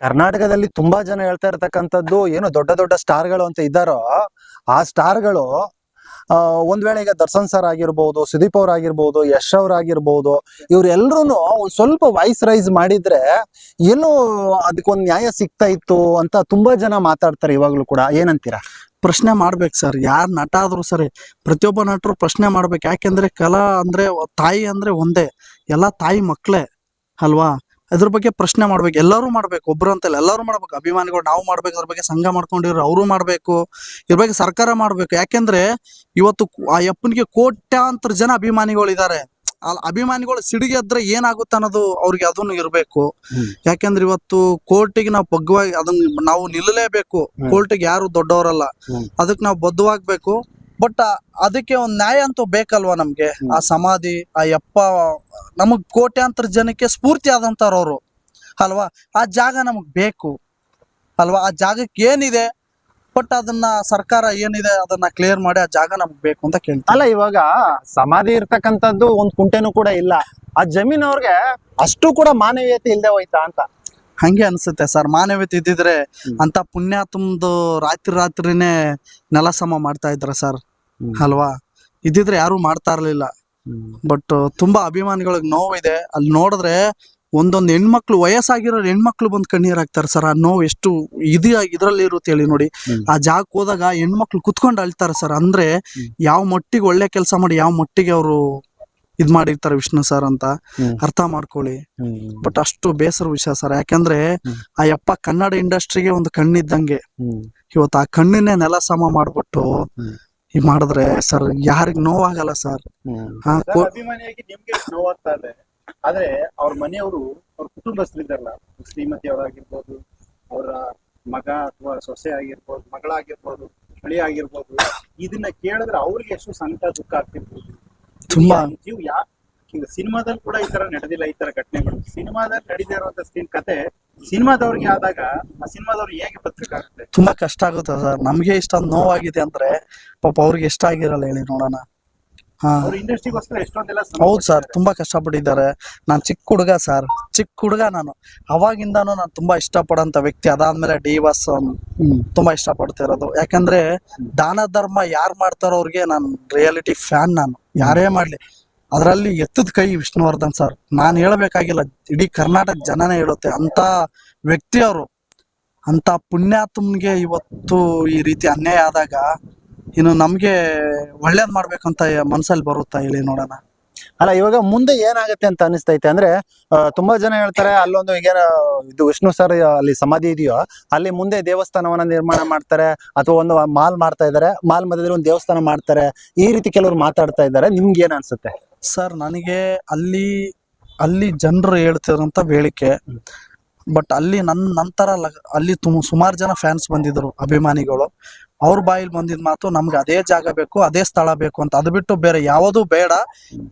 ಕರ್ನಾಟಕದಲ್ಲಿ ತುಂಬಾ ಜನ ಹೇಳ್ತಾ ಇರ್ತಕ್ಕಂಥದ್ದು ಏನು ದೊಡ್ಡ ದೊಡ್ಡ ಸ್ಟಾರ್ಗಳು ಅಂತ ಇದ್ದಾರೋ ಆ ಸ್ಟಾರ್ಗಳು ಆ, ಒಂದ್ ವೇಳೆ ಈಗ ದರ್ಶನ್ ಸರ್ ಆಗಿರ್ಬೋದು ಸುದೀಪ್ ಅವ್ರ ಆಗಿರ್ಬೋದು ಯಶ್ ಅವ್ರ ಆಗಿರ್ಬೋದು ಇವ್ರೆಲ್ರೂ ಒಂದ್ ಸ್ವಲ್ಪ ವಾಯ್ಸ್ ರೈಸ್ ಮಾಡಿದ್ರೆ ಎಲ್ಲೋ ಅದಕ್ಕೊಂದ್ ನ್ಯಾಯ ಸಿಗ್ತಾ ಇತ್ತು ಅಂತ ತುಂಬಾ ಜನ ಮಾತಾಡ್ತಾರೆ ಇವಾಗ್ಲೂ ಕೂಡ. ಏನಂತೀರಾ? ಪ್ರಶ್ನೆ ಮಾಡ್ಬೇಕು ಸರ್. ಯಾರ್ ನಟ ಆದ್ರೂ ಸರಿ ಪ್ರತಿಯೊಬ್ಬ ನಟರು ಪ್ರಶ್ನೆ ಮಾಡ್ಬೇಕು. ಯಾಕೆಂದ್ರೆ ಕಲಾ ಅಂದ್ರೆ ತಾಯಿ ಅಂದ್ರೆ ಒಂದೇ ಎಲ್ಲ ತಾಯಿ ಮಕ್ಕಳೇ ಅಲ್ವಾ? ಅದ್ರ ಬಗ್ಗೆ ಪ್ರಶ್ನೆ ಮಾಡ್ಬೇಕು. ಎಲ್ಲರೂ ಮಾಡ್ಬೇಕು. ಒಬ್ರು ಅಂತಲ್ಲ. ಎಲ್ಲರೂ ಮಾಡ್ಬೇಕು. ಅಭಿಮಾನಿಗಳು ನಾವು ಮಾಡ್ಬೇಕು. ಅದ್ರ ಬಗ್ಗೆ ಸಂಘ ಮಾಡ್ಕೊಂಡಿರೋ ಅವರು ಮಾಡ್ಬೇಕು. ಇದ್ರ ಬಗ್ಗೆ ಸರ್ಕಾರ ಮಾಡ್ಬೇಕು. ಯಾಕೆಂದ್ರೆ ಇವತ್ತು ಆ ಯಪ್ಪನಿಗೆ ಕೋಟ್ಯಾಂತರ ಜನ ಅಭಿಮಾನಿಗಳು ಇದ್ದಾರೆ ಆ ಅಭಿಮಾನಿಗಳು ಸಿಡಿಗೆದ್ರೆ ಏನಾಗುತ್ತೆ ಅನ್ನೋದು ಅವ್ರಿಗೆ ಅದನ್ನು ಇರಬೇಕು. ಯಾಕೆಂದ್ರೆ ಇವತ್ತು ಕೋರ್ಟಿಗೆ ನಾವು ಬಗ್ಗವಾಗಿ ಅದನ್ನ ನಾವು ನಿಲ್ಲಲೇಬೇಕು. ಕೋರ್ಟಿಗೆ ಯಾರು ದೊಡ್ಡವರಲ್ಲ. ಅದಕ್ಕೆ ನಾವು ಬದ್ಧವಾಗ್ಬೇಕು. ಬಟ್ ಅದಕ್ಕೆ ಒಂದ್ ನ್ಯಾಯ ಅಂತೂ ಬೇಕಲ್ವಾ ನಮ್ಗೆ? ಆ ಸಮಾಧಿ ಆ ಯಪ್ಪ ನಮಗ್ ಕೋಟ್ಯಾಂತರ ಜನಕ್ಕೆ ಸ್ಫೂರ್ತಿ ಆದಂತಾರ ಅವರು. ಅಲ್ವಾ? ಆ ಜಾಗ ನಮಗ್ ಬೇಕು. ಅಲ್ವಾ? ಆ ಜಾಗಕ್ಕೆ ಏನಿದೆ? ಬಟ್ ಅದನ್ನ ಸರ್ಕಾರ ಏನಿದೆ ಅದನ್ನ ಕ್ಲಿಯರ್ ಮಾಡಿ ಆ ಜಾಗ ನಮ್ಗೆ ಬೇಕು ಅಂತ ಕೇಳ್ತಾರೆ ಅಲ್ಲ ಇವಾಗ ಸಮಾಧಿ ಇರ್ತಕ್ಕಂಥದ್ದು ಒಂದ್ ಕುಂಟೆನೂ ಕೂಡ ಇಲ್ಲ. ಆ ಜಮೀನ್ ಅವ್ರಿಗೆ ಅಷ್ಟು ಕೂಡ ಮಾನವೀಯತೆ ಇಲ್ಲದೆ ಹೋಯ್ತಾ ಅಂತ? ಹಂಗೆ ಅನ್ಸುತ್ತೆ ಸರ್. ಮಾನವೀಯತೆ ಇದ್ದಿದ್ರೆ. ಅಂತ ಪುಣ್ಯಾತ್ಮದು ರಾತ್ರಿ ರಾತ್ರಿನೇ ನೆಲ ಸಮ ಮಾಡ್ತಾ ಇದ್ರ ಸರ್. ಅಲ್ವಾ? ಇದ್ದಿದ್ರೆ ಯಾರು ಮಾಡ್ತಾ ಇರ್ಲಿಲ್ಲ. ಬಟ್ ತುಂಬಾ ಅಭಿಮಾನಿಗಳಿಗೆ ನೋವಿದೆ. ಅಲ್ಲಿ ನೋಡಿದ್ರೆ ಒಂದೊಂದು ಹೆಣ್ಮಕ್ಳು ವಯಸ್ಸಾಗಿರೋ ಹೆಣ್ಮಕ್ಳು ಬಂದ್ ಕಣ್ಣೀರ್ ಹಾಕ್ತಾರೆ ಸರ್. ಆ ನೋವು ಎಷ್ಟು ಇದು ಇದ್ರಲ್ಲಿ ಇರುತ್ತೆ ಹೇಳಿ ನೋಡಿ. ಆ ಜಾಗಕ್ಕೆ ಹೋದಾಗ ಹೆಣ್ಮಕ್ಳು ಕುತ್ಕೊಂಡು ಅಳ್ತಾರೆ ಸರ್. ಅಂದ್ರೆ. ಯಾವ ಮಟ್ಟಿಗೆ ಒಳ್ಳೆ ಕೆಲಸ ಮಾಡಿ ಯಾವ ಮಟ್ಟಿಗೆ ಅವರು ಇದ್ ಮಾಡಿರ್ತಾರೆ ವಿಷ್ಣು ಸರ್ ಅಂತ ಅರ್ಥ ಮಾಡ್ಕೊಳ್ಳಿ. ಬಟ್ ಅಷ್ಟು ಬೇಸರ ವಿಷಯ ಸರ್. ಯಾಕಂದ್ರೆ ಆ ಯಪ್ಪ ಕನ್ನಡ ಇಂಡಸ್ಟ್ರಿಗೆ ಒಂದು ಕಣ್ಣಿದ್ದಂಗೆ. ಇವತ್ತು ಆ ಕಣ್ಣಿನೇ ನೆಲ ಸಮ ಮಾಡ್ಬಿಟ್ಟು ಈ ಮಾಡಿದ್ರೆ ಸರ್ ಯಾರಿಗ್ ನೋವಾಗಲ್ಲ ಸರ್. ಹಾ ಕೋ- ಅಭಿಮಾನಿಯಾಗಿ ನಿಮ್ಗೆ ನೋವಾಗ್ತಾ ಇದೆ. ಆದ್ರೆ ಅವ್ರ ಮನೆಯವರು ಅವ್ರ ಕುಟುಂಬಸ್ಥರಿದ್ದಾರಲ್ಲ ಶ್ರೀಮತಿ ಅವರಾಗಿರ್ಬೋದು ಅವರ ಮಗ ಅಥವಾ ಸೊಸೆ ಆಗಿರ್ಬೋದು ಮಗಳಾಗಿರ್ಬೋದು ಹಳಿ ಆಗಿರ್ಬೋದು ಇದನ್ನ ಕೇಳಿದ್ರೆ ಅವ್ರಿಗೆ ಎಷ್ಟು ಸಂಕಟ ದುಃಖ ಆಗ್ತಿರ್ಬೋದು. ತುಂಬಾ. ಜೀವ ಯಾ ಈಗ ಸಿನಿಮಾದಲ್ಲಿ ಕೂಡ ಈ ತರ ನಡೆದಿಲ್ಲ ಈ ತರ ಘಟನೆಗಳು. ಸಿನಿಮಾದಲ್ಲಿ ನಡೆದಿರುವಂತ ಸ್ಕ್ರೀನ್ ಕತೆ ಸಿನಿಮಾದವ್ರಿಗೆ ಆದಾಗ ಆ ಸಿನಿಮಾದವ್ರಿಗೆ ಹೇಗೆ ಬದುಕಾಗುತ್ತೆ ತುಂಬಾ ಕಷ್ಟ ಆಗುತ್ತೆ ಸರ್. ನಮ್ಗೆ ಇಷ್ಟೊಂದು ನೋವಾಗಿದೆ ಅಂದ್ರೆ ಪಾಪ ಅವ್ರಿಗೆ ಇಷ್ಟ ಆಗಿರಲ್ಲ ಹೇಳಿ ನೋಡೋಣ. ಹೌದ್ ಅವ್ರ ತುಂಬಾ ಕಷ್ಟ ಶ್ರಮ ಹೌದು ಸರ್. ಪಟ್ಟಿದ್ದಾರೆ. ತುಂಬಾ ಕಷ್ಟಪಟ್ಟಿದ್ದಾರೆ. ನಾನ್ ಚಿಕ್ಕ ಹುಡುಗ ಸರ್. ಚಿಕ್ಕ ಹುಡುಗ ನಾನು. ಅವಾಗಿಂದಾನು ನಾನು ತುಂಬಾ ಇಷ್ಟಪಡೋಂತ ವ್ಯಕ್ತಿ. ಅದಾದ್ಮೇಲೆ ಡಿ ವಾಸ್ ತುಂಬಾ ಇಷ್ಟ ಇರೋದು. ಯಾಕಂದ್ರೆ ದಾನ ಧರ್ಮ ಯಾರು ಮಾಡ್ತಾರೋ ಅವ್ರಿಗೆ ನಾನು ರಿಯಾಲಿಟಿ ಫ್ಯಾನ್ ನಾನು. ಯಾರೇ ಮಾಡ್ಲಿ. ಅದರಲ್ಲಿ ಎತ್ತದ ಕೈ ವಿಷ್ಣುವರ್ಧನ್ ಸರ್. ನಾನು ಹೇಳಬೇಕಾಗಿಲ್ಲ, ಇಡೀ ಕರ್ನಾಟಕ ಜನನೇ ಹೇಳುತ್ತೆ. ಅಂತ ವ್ಯಕ್ತಿ ಅವರು. ಅಂತ ಪುಣ್ಯಾತ್ಮನ್ಗೆ ಇವತ್ತು ಈ ರೀತಿ ಅನ್ಯಾಯ ಆದಾಗ ಇನ್ನು ನಮಗೆ ಒಳ್ಳೇದ್ ಮಾಡ್ಬೇಕಂತ ಮನ್ಸಲ್ಲಿ ಬರುತ್ತಾ ಇಲ್ಲಿ ನೋಡೋಣ. ಅಲ್ಲ, ಇವಾಗ ಮುಂದೆ ಏನಾಗುತ್ತೆ ಅಂತ ಅನಿಸ್ತೈತೆ ಅಂದ್ರೆ ತುಂಬಾ ಜನ ಹೇಳ್ತಾರೆ, ಅಲ್ಲೊಂದು ಈಗ ಇದು ವಿಷ್ಣು ಸರ್ ಅಲ್ಲಿ ಸಮಾಧಿ ಇದೆಯೋ, ಅಲ್ಲಿ ಮುಂದೆ ದೇವಸ್ಥಾನವನ್ನ ನಿರ್ಮಾಣ ಮಾಡ್ತಾರೆ, ಅಥವಾ ಒಂದು ಮಾಲ್ ಮಾಡ್ತಾ ಇದ್ದಾರೆ, ಮಾಲ್ ಮಧ್ಯದಲ್ಲಿ ಒಂದು ದೇವಸ್ಥಾನ ಮಾಡ್ತಾರೆ, ಈ ರೀತಿ ಕೆಲವರು ಮಾತಾಡ್ತಾ ಇದ್ದಾರೆ, ನಿಮ್ಗೆ ಏನ್ ಅನ್ಸುತ್ತೆ? ಸರ್, ನನಗೆ ಅಲ್ಲಿ ಅಲ್ಲಿ ಜನರು ಹೇಳ್ತಿರೋಂಥ ಬೇಡಿಕೆ. ಬಟ್ ಅಲ್ಲಿ ನನ್ನ ನಂತರ ಅಲ್ಲಿ ತುಂಬ ಸುಮಾರು ಜನ ಫ್ಯಾನ್ಸ್ ಬಂದಿದ್ರು, ಅಭಿಮಾನಿಗಳು. ಅವ್ರ ಬಾಯಲ್ಲಿ ಬಂದಿದ್ ಮಾತು ನಮ್ಗೆ ಅದೇ ಜಾಗ ಬೇಕು, ಅದೇ ಸ್ಥಳ ಬೇಕು ಅಂತ. ಅದು ಬಿಟ್ಟು ಬೇರೆ ಯಾವುದೂ ಬೇಡ.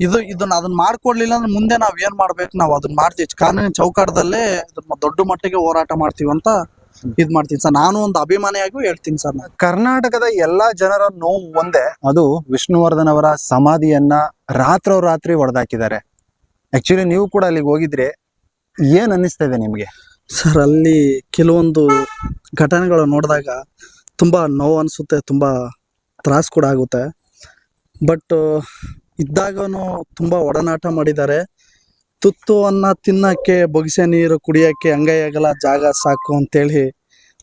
ಇದು, ಇದನ್ನ ಅದನ್ನ ಮಾಡ್ಕೊಡ್ಲಿಲ್ಲ ಅಂದ್ರೆ ಮುಂದೆ ನಾವ್ ಏನ್ ಮಾಡ್ಬೇಕು, ನಾವು ಅದನ್ನ ಮಾಡ್ತೀವಿ. ಕಾನೂನಿನ ಚೌಕಾಟದಲ್ಲೇ ದೊಡ್ಡ ಮಟ್ಟಿಗೆ ಹೋರಾಟ ಮಾಡ್ತೀವಿ ಅಂತ ಇದ್ ಮಾಡ್ತೀನಿ ಸರ್. ನಾನು ಒಂದು ಅಭಿಮಾನಿಯಾಗೂ ಹೇಳ್ತೀನಿ ಸರ್ ಕರ್ನಾಟಕದ ಎಲ್ಲಾ ಜನರ ನೋವು ಒಂದೇ ಅದು ವಿಷ್ಣುವರ್ಧನ್ ಅವರ ಸಮಾಧಿಯನ್ನ ರಾತ್ರೋರಾತ್ರಿ ಹೊಡೆದಾಕಿದ್ದಾರೆ ಆಕ್ಚುಲಿ ನೀವು ಕೂಡ ಅಲ್ಲಿಗೆ ಹೋಗಿದ್ರೆ ಏನ್ ಅನ್ನಿಸ್ತಾ ಇದೆ ನಿಮ್ಗೆ? ಸರ್ ಅಲ್ಲಿ ಕೆಲವೊಂದು ಘಟನೆಗಳು ನೋಡಿದಾಗ ತುಂಬಾ ನೋವು ಅನಿಸುತ್ತೆ ತುಂಬಾ ತ್ರಾಸ ಕೂಡ ಆಗುತ್ತೆ. ಬಟ್ ಇದ್ದಾಗನು ತುಂಬಾ ಒಡನಾಟ ಮಾಡಿದ್ದಾರೆ. ತುತ್ತು ಅನ್ನ ತಿನ್ನಕ್ಕೆ, ಬೊಗಿಸೆ ನೀರು ಕುಡಿಯಕ್ಕೆ ಅಂಗೈಯಾಗಲ್ಲ ಜಾಗ ಸಾಕು ಅಂತೇಳಿ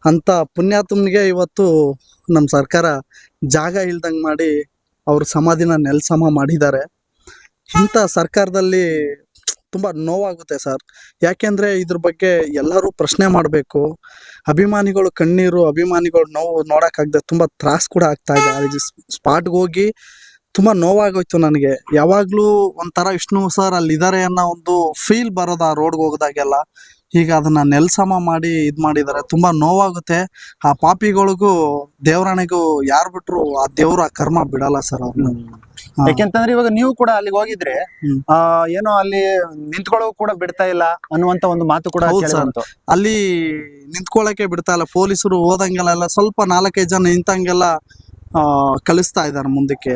ಅಂತ ಪುಣ್ಯಾತ್ಮನಿಗೆ ಇವತ್ತು ನಮ್ಮ ಸರ್ಕಾರ ಜಾಗ ಇಲ್ದಂಗೆ ಮಾಡಿ ಅವ್ರ ಸಮಾಧಿನ ನೆಲಸಮ ಮಾಡಿದ್ದಾರೆ. ಇಂಥ ಸರ್ಕಾರದಲ್ಲಿ ತುಂಬ ನೋವಾಗುತ್ತೆ ಸರ್. ಯಾಕೆಂದರೆ ಇದ್ರ ಬಗ್ಗೆ ಎಲ್ಲರೂ ಪ್ರಶ್ನೆ ಮಾಡಬೇಕು. ಅಭಿಮಾನಿಗಳು ಕಣ್ಣೀರು, ಅಭಿಮಾನಿಗಳು ನೋವು ನೋಡೋಕ್ಕಾಗದೆ ತುಂಬ ತ್ರಾಸ್ ಕೂಡ ಆಗ್ತಾ ಇದೆ. ಅಲ್ಲಿ ಸ್ಪಾಟ್ಗೆ ಹೋಗಿ ತುಂಬಾ ನೋವಾಗೋಯ್ತು ನನಗೆ. ಯಾವಾಗ್ಲೂ ಒಂಥರ ವಿಷ್ಣು ಸರ್ ಅಲ್ಲಿ ಇದಾರೆ ಅನ್ನೋ ಒಂದು ಫೀಲ್ ಬರೋದು ಆ ರೋಡ್ಗೆ ಹೋಗದಾಗೆಲ್ಲ. ಈಗ ಅದನ್ನ ನೆಲ್ಸಮ ಮಾಡಿ ಇದ್ ಮಾಡಿದ್ದಾರೆ. ತುಂಬಾ ನೋವಾಗುತ್ತೆ. ಆ ಪಾಪಿಗಳಿಗೂ ದೇವರಾಣೆಗೂ ಯಾರು ಬಿಟ್ರು ಆ ದೇವ್ರ ಆ ಕರ್ಮ ಬಿಡಲ್ಲ ಸರ್ ಅವ್ರನ್ನ. ಯಾಕೆಂತಂದ್ರೆ ಇವಾಗ ನೀವು ಕೂಡ ಅಲ್ಲಿಗೆ ಹೋಗಿದ್ರೆ. ಆ ಏನೋ ಅಲ್ಲಿ ನಿಂತ್ಕೊಳ್ಳೋ ಕೂಡ ಬಿಡ್ತಾ ಇಲ್ಲ ಅನ್ನುವಂತ ಒಂದು ಮಾತು ಕೂಡ. ಅಲ್ಲಿ ನಿಂತ್ಕೊಳ್ಳಕ್ಕೆ ಬಿಡ್ತಾ ಇಲ್ಲ. ಪೊಲೀಸರು ಹೋದಂಗೆಲ್ಲ ಸ್ವಲ್ಪ ನಾಲ್ಕೈದು ಜನ ನಿಂತಂಗೆಲ್ಲ ಕಲಿಸ್ತಾ ಇದ್ದಾರೆ ಮುಂದಕ್ಕೆ.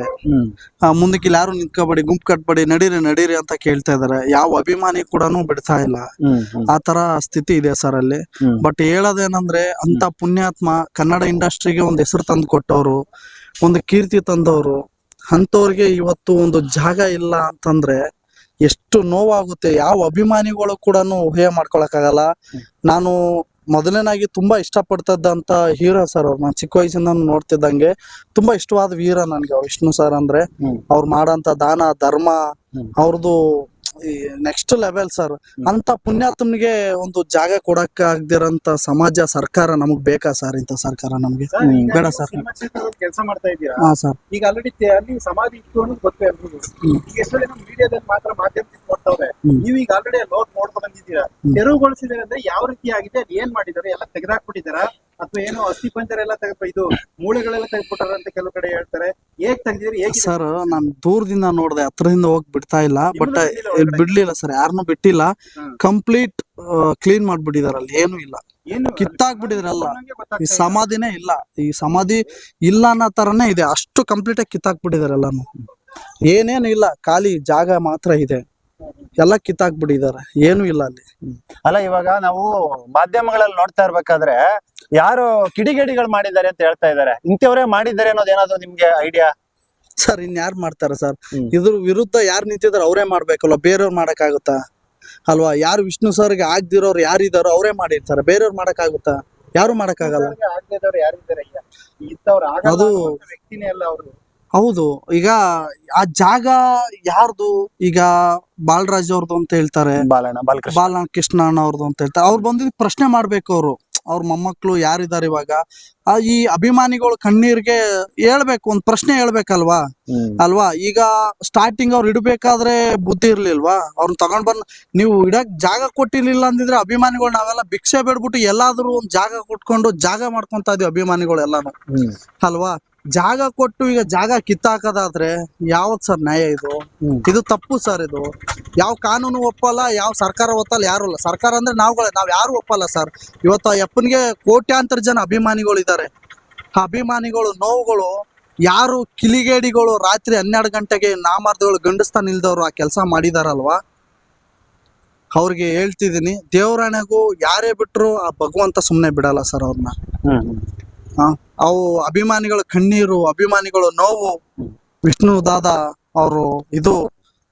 ಮುಂದಕ್ಕೆ ಇಲ್ಲಿ ಯಾರು ನಿಂತ್ಕೋಬೇಡಿ ಗುಂಪು ಕಟ್ಬೇಡಿ ನಡೀರಿ ನಡೀರಿ ಅಂತ ಕೇಳ್ತಾ ಇದಾರೆ ಯಾವ ಅಭಿಮಾನಿ ಕೂಡ ಬಿಡ್ತಾ ಇಲ್ಲ. ಆ ತರ ಸ್ಥಿತಿ ಇದೆ ಸರ್ ಅಲ್ಲಿ. ಬಟ್ ಹೇಳೋದೇನಂದ್ರೆ ಅಂತ ಪುಣ್ಯಾತ್ಮ ಕನ್ನಡ ಇಂಡಸ್ಟ್ರಿಗೆ ಒಂದು ಹೆಸರು ತಂದು ಕೊಟ್ಟವರು ಒಂದು ಕೀರ್ತಿ ತಂದವರು ಅಂಥವ್ರಿಗೆ ಇವತ್ತು ಒಂದು ಜಾಗ ಇಲ್ಲ ಅಂತಂದ್ರೆ ಎಷ್ಟು ನೋವಾಗುತ್ತೆ. ಯಾವ ಅಭಿಮಾನಿಗಳು ಕೂಡ ಊಹೆ ಮಾಡ್ಕೊಳಕ್ಕಾಗಲ್ಲ. ನಾನು ಮೊದಲನೇನಾಗಿ ತುಂಬಾ ಇಷ್ಟಪಡ್ತದ್ದಂತ ಹೀರೋ ಸರ್ ಅವ್ರು. ನಾನು ಚಿಕ್ಕ ವಯಸ್ಸಿಂದ ನೋಡ್ತಿದ್ದಂಗೆ ತುಂಬಾ ಇಷ್ಟವಾದ ವೀರ ನನಗೆ ವಿಷ್ಣು ಸರ್ ಅಂದ್ರೆ. ಅವ್ರು ಮಾಡಂತ ದಾನ ಧರ್ಮ. ಅವ್ರದ್ದು ನೆಕ್ಸ್ಟ್ ಲೆವೆಲ್ ಸರ್. ಅಂತ ಪುಣ್ಯಾತ್ಮನಿಗೆ ಒಂದು ಜಾಗ ಕೊಡಕ್ ಆಗ್ದಿರಂತ ಸಮಾಜ ಸರ್ಕಾರ ನಮಗ್ ಬೇಕಾ ಸರ್? ಇಂತ ಸರ್ಕಾರ ನಮ್ಗೆ? ಬೇಡ ಸರ್. ಕೆಲಸ ಮಾಡ್ತಾ ಇದ್ದೀರಾ? ಹಾ ಸರ್. ಈಗ ಆಲ್ರೆಡಿ ಅಲ್ಲಿ ಸಮಾಧಿ ಇತ್ತು ಅನ್ನೋದು ಗೊತ್ತೇ ಎಲ್ರಿಗೂ ಹ್ಮ್. ಈಗ ಎಷ್ಟೋ ಜನ ಮೀಡಿಯಾದಲ್ಲಿ ಮಾತ್ರ ಮಾಧ್ಯಮದಲ್ಲಿ ನೋಡ್ತಾವ್ರೆ ಹ್ಮ್. ನೀವು ಈಗ ಆಲ್ರೆಡಿ ಲೋಡ್ ನೋಡ್ಕೊ ಬಂದಿದ್ದೀರಾ. ತೆರವುಗೊಳಿಸಿದಾರೆ ಅಂದ್ರೆ ಯಾವ ರೀತಿ ಆಗಿದೆ ಅದ್ ಏನ್ ಮಾಡಿದಾರೆ ಎಲ್ಲ ತೆಗೆದಾಕ್ಬಿಟ್ಟಿದಾರ ಅಥವಾ ಏನು ಅಸ್ಥಿ ಪಂಜರ ಎಲ್ಲ ತೆಗೆದು ಇದು ಮೂಳೆಗಳೆಲ್ಲ ತೆಗೆದ್ಬಿಟ್ಟಾರ ಅಂತ ಕೆಲವು ಕಡೆ ಹೇಳ್ತಾರೆ. ಹೇಗ್ ತೆಗ್ದಿದ್ರಿ ಹೇಗೆ ಸರ್ ನಾನ್ ದೂರದಿಂದ ನೋಡ್ದೆ ಹತ್ರದಿಂದ ಹೋಗ್ ಬಿಡ್ತಾ ಇಲ್ಲ ಬಟ್ ಬಿಡ್ಲಿಲ್ಲ ಸರ್ ಯಾರನ್ನೂ ಬಿಟ್ಟಿಲ್ಲ. ಕಂಪ್ಲೀಟ್ ಕ್ಲೀನ್ ಮಾಡ್ಬಿಟ್ಟಿದಾರೆ ಅಲ್ಲಿ ಏನು ಇಲ್ಲ. ಏನು ಕಿತ್ತಾಕ್ಬಿಟ್ಟಿದ್ರಲ್ಲ. ಈ ಸಮಾಧಿನೇ ಇಲ್ಲ. ಈ ಸಮಾಧಿ ಇಲ್ಲ ಅನ್ನೋ ತರನೇ ಇದೆ ಅಷ್ಟು ಕಂಪ್ಲೀಟ್ ಆಗಿ ಕಿತ್ತಾಕ್ಬಿಟ್ಟಿದಾರೆ ಎಲ್ಲಾನು. ಏನೇನು ಇಲ್ಲ ಖಾಲಿ ಜಾಗ ಮಾತ್ರ ಇದೆ. ಎಲ್ಲ ಕಿತ್ತಾಕ್ಬಿಟ್ಟಿದ್ದಾರೆ. ಏನು ಇಲ್ಲ ಅಲ್ಲಿ. ಅಲ್ಲ ಇವಾಗ ನಾವು ಮಾಧ್ಯಮಗಳಲ್ಲಿ ನೋಡ್ತಾ ಇರ್ಬೇಕಾದ್ರೆ ಯಾರು ಕಿಡಿಗೇಡಿಗಳು ಮಾಡಿದ್ದಾರೆ ಅಂತ ಹೇಳ್ತಾ ಇದ್ದಾರೆ. ಇಂಥವ್ರೆ ಮಾಡಿದ್ದಾರೆ ಅನ್ನೋದೇನಾದ್ರು ನಿಮ್ಗೆ ಐಡಿಯಾ ಸರ್ ಇನ್ಯಾರು ಮಾಡ್ತಾರೆ ಸರ್. ಇದ್ರ ವಿರುದ್ಧ ಯಾರು ನಿಂತಿದ್ರು ಅವರೇ ಮಾಡ್ಬೇಕಲ್ಲ ಬೇರೆಯವ್ರು ಮಾಡಕ್ಕಾಗುತ್ತಾ? ಅಲ್ವಾ? ಯಾರು ವಿಷ್ಣು ಸರ್ಗೆ ಆಗ್ದಿರೋರು ಯಾರಿದಾರೋ ಅವರೇ ಮಾಡಿರ್ತಾರೆ. ಬೇರೆಯವ್ರು ಮಾಡಕ್ಕಾಗುತ್ತಾ? ಯಾರು ಮಾಡಕ್ಕಾಗಲ್ಲ? ಅದು- ವ್ಯಕ್ತಿನೇ ಅಲ್ಲ ಅವರು. ಹೌದು. ಈಗ ಆ ಜಾಗ ಯಾರ್ದು? ಈಗ ಬಾಲರಾಜ್ ಅವ್ರದ್ದು ಅಂತ ಹೇಳ್ತಾರೆ. ಬಾಲಣ್ಣ ಬಾಲಕೃಷ್ಣ. ಅಣ್ಣ ಅವ್ರದ್ದು ಅಂತ ಹೇಳ್ತಾರೆ. ಅವ್ರು ಬಂದಿದ್ ಪ್ರಶ್ನೆ ಮಾಡ್ಬೇಕು ಅವರು. ಅವ್ರ ಮೊಮ್ಮಕ್ಳು ಯಾರಿದ್ದಾರೆ ಇವಾಗ? ಆ ಈ ಅಭಿಮಾನಿಗಳು ಕಣ್ಣೀರ್ಗೆ ಹೇಳ್ಬೇಕು ಒಂದ್ ಪ್ರಶ್ನೆ ಹೇಳ್ಬೇಕಲ್ವಾ. ಅಲ್ವಾ? ಈಗ ಸ್ಟಾರ್ಟಿಂಗ್ ಅವ್ರು ಇಡಬೇಕಾದ್ರೆ ಬುದ್ಧಿ ಇರ್ಲಿಲ್ವಾ? ಅವ್ರನ್ನ ತಗೊಂಡ್ ಬಂದ್ ನೀವು ಇಡಕ್ ಜಾಗ ಕೊಟ್ಟಿರ್ಲಿಲ್ಲ ಅಂದಿದ್ರೆ ಅಭಿಮಾನಿಗಳು ನಾವೆಲ್ಲ ಭಿಕ್ಷೆ ಬೇಡ್ಬಿಟ್ಟು ಎಲ್ಲಾದ್ರೂ ಒಂದ್ ಜಾಗ ಕೊಟ್ಕೊಂಡು ಜಾಗ ಮಾಡ್ಕೊಂತ ಇದೀವಿ ಅಭಿಮಾನಿಗಳು ಎಲ್ಲಾನು. ಅಲ್ವಾ? ಜಾಗ ಕೊಟ್ಟು ಈಗ ಜಾಗ ಕಿತ್ತಾಕದಾದ್ರೆ ಯಾವ್ದು ಸರ್ ನ್ಯಾಯ ಇದು. ಇದು ತಪ್ಪು ಸರ್ ಇದು. ಯಾವ ಕಾನೂನು ಒಪ್ಪಲ್ಲ ಯಾವ ಸರ್ಕಾರ ಒತ್ತಲ್ಲ ಯಾರು ಅಲ್ಲ ಸರ್ಕಾರ ಅಂದ್ರೆ ನಾವುಗಳೇ ನಾವ್ ಯಾರು ಒಪ್ಪಲ್ಲ ಸರ್. ಇವತ್ತು ಅಪ್ಪನಿಗೆ ಕೋಟ್ಯಾಂತರ ಜನ ಅಭಿಮಾನಿಗಳು ಇದ್ದಾರೆ ಆ ಅಭಿಮಾನಿಗಳು ನೋವುಗಳು ಯಾರು ಕಿಲಿಗೇಡಿಗಳು ರಾತ್ರಿ ಹನ್ನೆರಡು ಗಂಟೆಗೆ ನಾಮರ್ದಗಳು ಗಂಡಸ್ತಾ ನಿಲ್ದವ್ರು ಆ ಕೆಲಸ ಮಾಡಿದಾರಲ್ವಾ? ಅವ್ರಿಗೆ ಹೇಳ್ತಿದ್ದೀನಿ ದೇವರಾಣೆಗೂ ಯಾರೇ ಬಿಟ್ರು ಆ ಭಗವಂತ ಸುಮ್ಮನೆ ಬಿಡಲ್ಲ ಸರ್ ಅವ್ರನ್ನ ಅವು ಅಭಿಮಾನಿಗಳ ಕಣ್ಣೀರು ಅಭಿಮಾನಿಗಳ ನೋವು ವಿಷ್ಣು ದಾದ ಅವರು ಇದು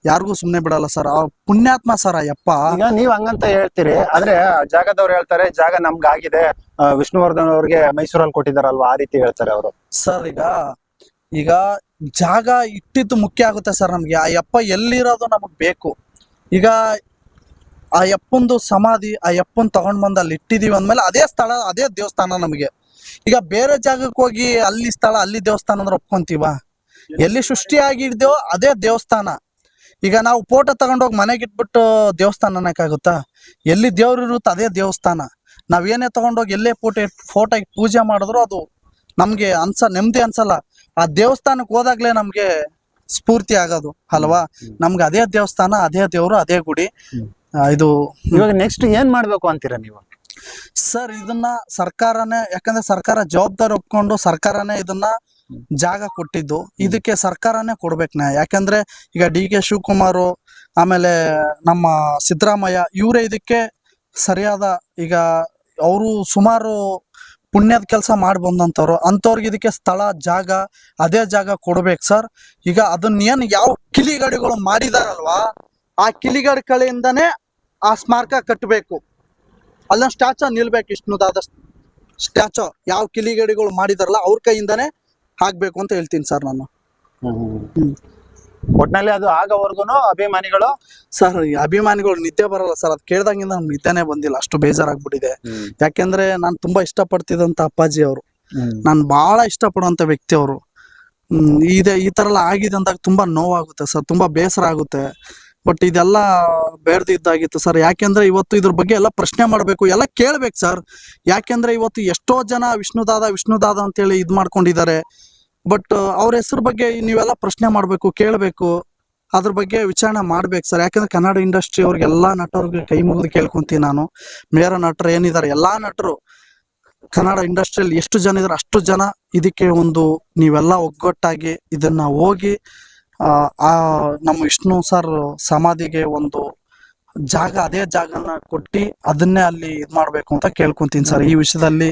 ಯಾರಿಗೂ ಸುಮ್ಮನೆ ಬಿಡಲ್ಲ ಸರ್. ಅವ್ರ ಪುಣ್ಯಾತ್ಮ ಸರ್ ಅಯ್ಯಪ್ಪ ಈಗ ನೀವ್ ಹಂಗಂತ ಹೇಳ್ತೀರಿ ಆದ್ರೆ ಜಾಗದವ್ರು ಹೇಳ್ತಾರೆ ಜಾಗ ನಮ್ಗಾಗಿದೆ. ವಿಷ್ಣುವರ್ಧನ್ ಅವ್ರಿಗೆ ಮೈಸೂರಲ್ಲಿ ಕೊಟ್ಟಿದಾರಲ್ವಾ ಆ ರೀತಿ ಹೇಳ್ತಾರೆ ಅವರು. ಸರ್ ಈಗ ಈಗ ಜಾಗ ಇಟ್ಟಿದ್ದು ಮುಖ್ಯ ಆಗುತ್ತೆ ಸರ್ ನಮ್ಗೆ. ಆ ಯಪ್ಪ ಎಲ್ಲಿರೋದು ನಮಗ್ ಬೇಕು. ಈಗ ಆ ಯಪ್ಪಂದು ಸಮಾಧಿ ಆ ಯಪ್ಪನ್ ತಗೊಂಡ್ ಬಂದ ಅಲ್ಲಿ ಇಟ್ಟಿದೀವಿ ಅಂದ್ಮೇಲೆ ಅದೇ ಸ್ಥಳ ಅದೇ ದೇವಸ್ಥಾನ ನಮಗೆ. ಈಗ ಬೇರೆ ಜಾಗಕ್ಕೆ ಹೋಗಿ ಅಲ್ಲಿ ಸ್ಥಳ ಅಲ್ಲಿ ದೇವಸ್ಥಾನ ಅಂದ್ರೆ ಒಪ್ಕೊಂತೀವ? ಎಲ್ಲಿ ಸೃಷ್ಟಿಯಾಗಿದ್ಯೋ ಅದೇ ದೇವಸ್ಥಾನ. ಈಗ ನಾವು ಫೋಟೋ ತಗೊಂಡೋಗಿ ಮನೆಗೆ ಇಟ್ಬಿಟ್ಟು ದೇವಸ್ಥಾನ ಅನ್ನಕ್ಕಾಗುತ್ತಾ? ಎಲ್ಲಿ ದೇವ್ರು ಇರುತ್ತೆ ಅದೇ ದೇವಸ್ಥಾನ. ನಾವೇನೇ ತಗೊಂಡೋಗಿ ಎಲ್ಲೇ ಫೋಟೋ ಫೋಟೋ ಪೂಜೆ ಮಾಡಿದ್ರು ಅದು ನಮ್ಗೆ ಅನ್ಸ ನೆಮ್ಮದಿ ಅನ್ಸಲ್ಲ. ಆ ದೇವಸ್ಥಾನಕ್ಕೆ ಹೋದಾಗ್ಲೇ ನಮ್ಗೆ ಸ್ಫೂರ್ತಿ ಆಗೋದು ಅಲ್ವಾ? ನಮ್ಗೆ ಅದೇ ದೇವಸ್ಥಾನ ಅದೇ ದೇವರು ಅದೇ ಗುಡಿ. ಇದು ಇವಾಗ ನೆಕ್ಸ್ಟ್ ಏನ್ ಮಾಡ್ಬೇಕು ಅಂತೀರಾ ನೀವು? ಸರ್ ಇದನ್ನ ಸರ್ಕಾರನೇ ಯಾಕಂದ್ರೆ ಸರ್ಕಾರ ಜವಾಬ್ದಾರಿ ಒಪ್ಕೊಂಡು ಸರ್ಕಾರನೇ ಇದನ್ನ ಜಾಗ ಕೊಟ್ಟಿದ್ದು. ಇದಕ್ಕೆ ಸರ್ಕಾರನೇ ಕೊಡ್ಬೇಕು ನಾ ಯಾಕಂದ್ರೆ ಈಗ ಡಿ ಕೆ ಶಿವಕುಮಾರ್ ಆಮೇಲೆ ನಮ್ಮ ಸಿದ್ದರಾಮಯ್ಯ ಇವರೇ ಇದಕ್ಕೆ ಸರಿಯಾದ ಈಗ ಅವರು ಸುಮಾರು ಪುಣ್ಯದ ಕೆಲಸ ಮಾಡಿ ಬಂದಂಥವ್ರು ಅಂಥವ್ರಿಗೆ ಇದಕ್ಕೆ ಸ್ಥಳ ಜಾಗ ಅದೇ ಜಾಗ ಕೊಡ್ಬೇಕು ಸರ್. ಈಗ ಅದನ್ನ ಏನು ಯಾವ ಕಿಲಿಗಡಿಗಳು ಮಾಡಿದಾರಲ್ವಾ ಆ ಕಿಲಿಗಡಿ ಕಳೆಯಿಂದನೇ ಆ ಸ್ಮಾರಕ ಕಟ್ಟಬೇಕು. ಅಲ್ಲೊಂದು ಸ್ಟ್ಯಾಚು ನಿಲ್ಬೇಕು ವಿಷ್ಣುದಾದ ಸ್ಟ್ಯಾಚು ಯಾವ ಕಿಲಿಗಡಿಗಳು ಮಾಡಿದಾರಲ್ಲ ಅವ್ರ ಕೈಯಿಂದಾನೇ ಹಾಕ್ಬೇಕು ಅಂತ ಹೇಳ್ತೀನಿ ಸರ್ ನಾನು. ಒಟ್ನಲ್ಲಿ ಅದು ಆಗವರೆಗೂ ಅಭಿಮಾನಿಗಳು? ಸರ್ ಅಭಿಮಾನಿಗಳು ನಿದ್ದೆ ಬರಲ್ಲ ಸರ್. ಅದು ಕೇಳ್ದಂಗಿಂದ ನಮ್ಗೆ ನಿದ್ದೆನೆ ಬಂದಿಲ್ಲ. ಅಷ್ಟು ಬೇಜಾರಾಗ್ಬಿಟ್ಟಿದೆ. ಯಾಕೆಂದ್ರೆ ನಾನು ತುಂಬಾ ಇಷ್ಟಪಡ್ತಿದ್ದಂತ ಅಪ್ಪಾಜಿ ಅವರು. ನಾನು ಬಹಳ ಇಷ್ಟಪಡುವಂತ ವ್ಯಕ್ತಿ ಅವರು. ಹ್ಮ್ ಇದೆ ಈ ತರ ಎಲ್ಲ ಆಗಿದೆ ಅಂದಾಗ ತುಂಬಾ ನೋವಾಗುತ್ತೆ ಸರ್. ತುಂಬಾ ಬೇಸರ ಆಗುತ್ತೆ. ಬಟ್ ಇದೆಲ್ಲ ಬೇಡದಿದ್ದಾಗಿತ್ತು ಸರ್. ಯಾಕೆಂದ್ರೆ ಇವತ್ತು ಇದ್ರ ಬಗ್ಗೆ ಎಲ್ಲ ಪ್ರಶ್ನೆ ಮಾಡಬೇಕು, ಎಲ್ಲ ಕೇಳ್ಬೇಕು ಸರ್. ಯಾಕೆಂದ್ರೆ ಇವತ್ತು ಎಷ್ಟೋ ಜನ ವಿಷ್ಣುದಾದ ವಿಷ್ಣುದಾದ ಅಂತೇಳಿ ಇದು ಮಾಡ್ಕೊಂಡಿದ್ದಾರೆ. ಬಟ್ ಅವ್ರ ಹೆಸರು ಬಗ್ಗೆ ನೀವೆಲ್ಲ ಪ್ರಶ್ನೆ ಮಾಡ್ಬೇಕು, ಕೇಳ್ಬೇಕು. ಅದ್ರ ಬಗ್ಗೆ ವಿಚಾರಣೆ ಮಾಡ್ಬೇಕು ಸರ್. ಯಾಕಂದ್ರೆ ಕನ್ನಡ ಇಂಡಸ್ಟ್ರಿ ಅವ್ರಿಗೆ ಎಲ್ಲಾ ನಟರಿಗೆ ಕೈ ಮುಗಿದು ಕೇಳ್ಕೊಂತೀನಿ ನಾನು. ಮೇರ ನಟರು ಏನಿದ್ದಾರೆ, ಎಲ್ಲಾ ನಟರು ಕನ್ನಡ ಇಂಡಸ್ಟ್ರಿಯಲ್ಲಿ ಎಷ್ಟು ಜನ ಇದ್ದಾರೆ ಅಷ್ಟು ಜನ ಇದಕ್ಕೆ ಒಂದು ನೀವೆಲ್ಲ ಒಗ್ಗಟ್ಟಾಗಿ ಇದನ್ನ ಹೋಗಿ ಆ ನಮ್ಮ ವಿಷ್ಣು ಸರ್ ಸಮಾಧಿಗೆ ಒಂದು ಜಾಗ, ಅದೇ ಜಾಗನ ಕೊಟ್ಟಿ ಅದನ್ನೇ ಅಲ್ಲಿ ಇದ್ ಮಾಡ್ಬೇಕು ಅಂತ ಕೇಳ್ಕೊಂತೀನಿ ಸರ್. ಈ ವಿಷಯದಲ್ಲಿ